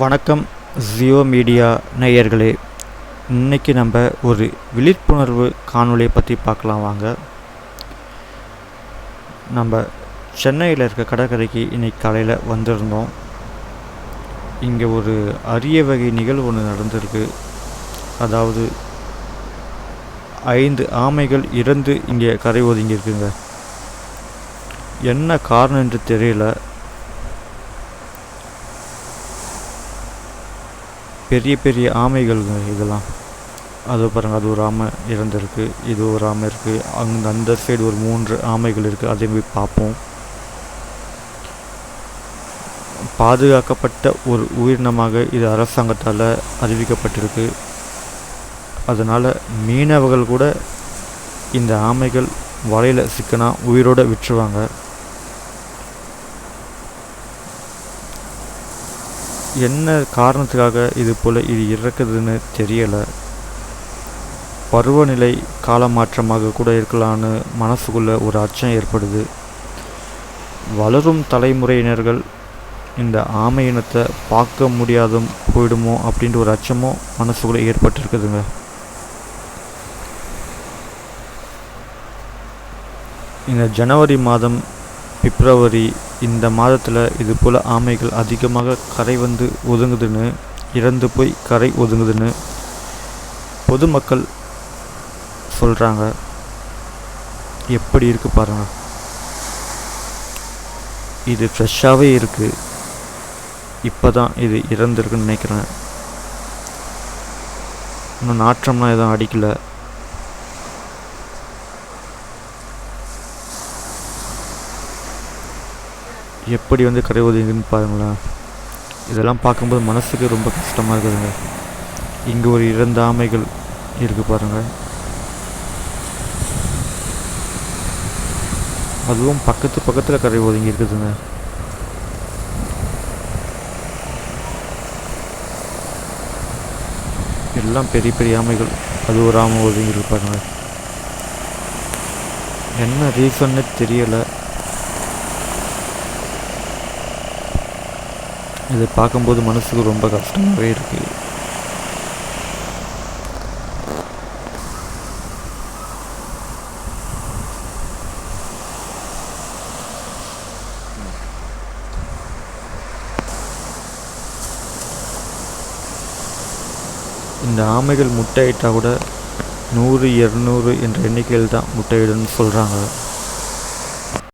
வணக்கம் ஜியோ மீடியா நேயர்களே. இன்னைக்கு நம்ம ஒரு விழிப்புணர்வு காணொலியை பற்றி பார்க்கலாம் வாங்க. நம்ம சென்னையில் இருக்க கடற்கரைக்கு இன்னைக்கு காலையில் வந்திருந்தோம். இங்கே ஒரு அரிய வகை நிகழ்வு ஒன்று நடந்திருக்கு. அதாவது ஐந்து ஆமைகள் இறந்து இங்கே கரை ஒதுங்கியிருக்குங்க. என்ன காரணம் என்று தெரியல. பெரிய பெரிய ஆமைகள்ங்க இதெல்லாம். அது பாருங்கள் அது ஒரு ஆமை இறந்துருக்கு இது ஒரு ஆமை இருக்குது அங்கே அந்த சைடு ஒரு மூன்று ஆமைகள் இருக்குது அதையும் போய் பார்ப்போம். பாதுகாக்கப்பட்ட ஒரு உயிரினமாக இது அரசாங்கத்தால் அறிவிக்கப்பட்டிருக்கு. அதனால் மீனவர்கள் கூட இந்த ஆமைகள் வலையில் சிக்கனா உயிரோட விட்டுருவாங்க. என்ன காரணத்துக்காக இது போல் இது இறக்குதுன்னு தெரியலை. பருவநிலை காலமாற்றமாக கூட இருக்கலான்னு மனசுக்குள்ளே ஒரு அச்சம் ஏற்படுது. வளரும் தலைமுறையினர்கள் இந்த ஆமை இனத்தை பார்க்க முடியாதும் போயிடுமோ அப்படின்ற ஒரு அச்சமும் மனசுக்குள்ளே ஏற்பட்டிருக்குதுங்க. இந்த ஜனவரி மாதம் பிப்ரவரி இந்த மாதத்தில் இது போல் ஆமைகள் அதிகமாக கரை வந்து ஒதுங்குதுன்னு இறந்து போய் கரை ஒதுங்குதுன்னு பொதுமக்கள் சொல்கிறாங்க எப்படி இருக்குது பாருங்க. இது ஃப்ரெஷ்ஷாகவே இருக்குது இப்போ தான் இது இறந்துருக்குன்னு நினைக்கிறேன். இன்னும் நாற்றம்லாம் எதுவும் அடிக்கலை. எப்படி வந்து கடை ஒதுங்குன்னு பாருங்களேன். இதெல்லாம் பார்க்கும்போது மனசுக்கு ரொம்ப கஷ்டமாக இருக்குதுங்க. இங்கே ஒரு இறந்த ஆமைகள் இருக்குது பாருங்க. அதுவும் பக்கத்து பக்கத்தில் கரை ஒதுங்கி இருக்குதுங்க. எல்லாம் பெரிய பெரிய ஆமைகள். அது ஒரு ஆமை ஒதுங்கி இருப்பாங்க என்ன ரீசன்னு தெரியலை. இதை பார்க்கும்போது மனசுக்கு ரொம்ப கஷ்டமாகவே இருக்கு. இந்த ஆமைகள் முட்டையிட்டால் கூட நூறு இரநூறு என்ற எண்ணிக்கையில் தான் முட்டையிடுன்னு சொல்கிறாங்க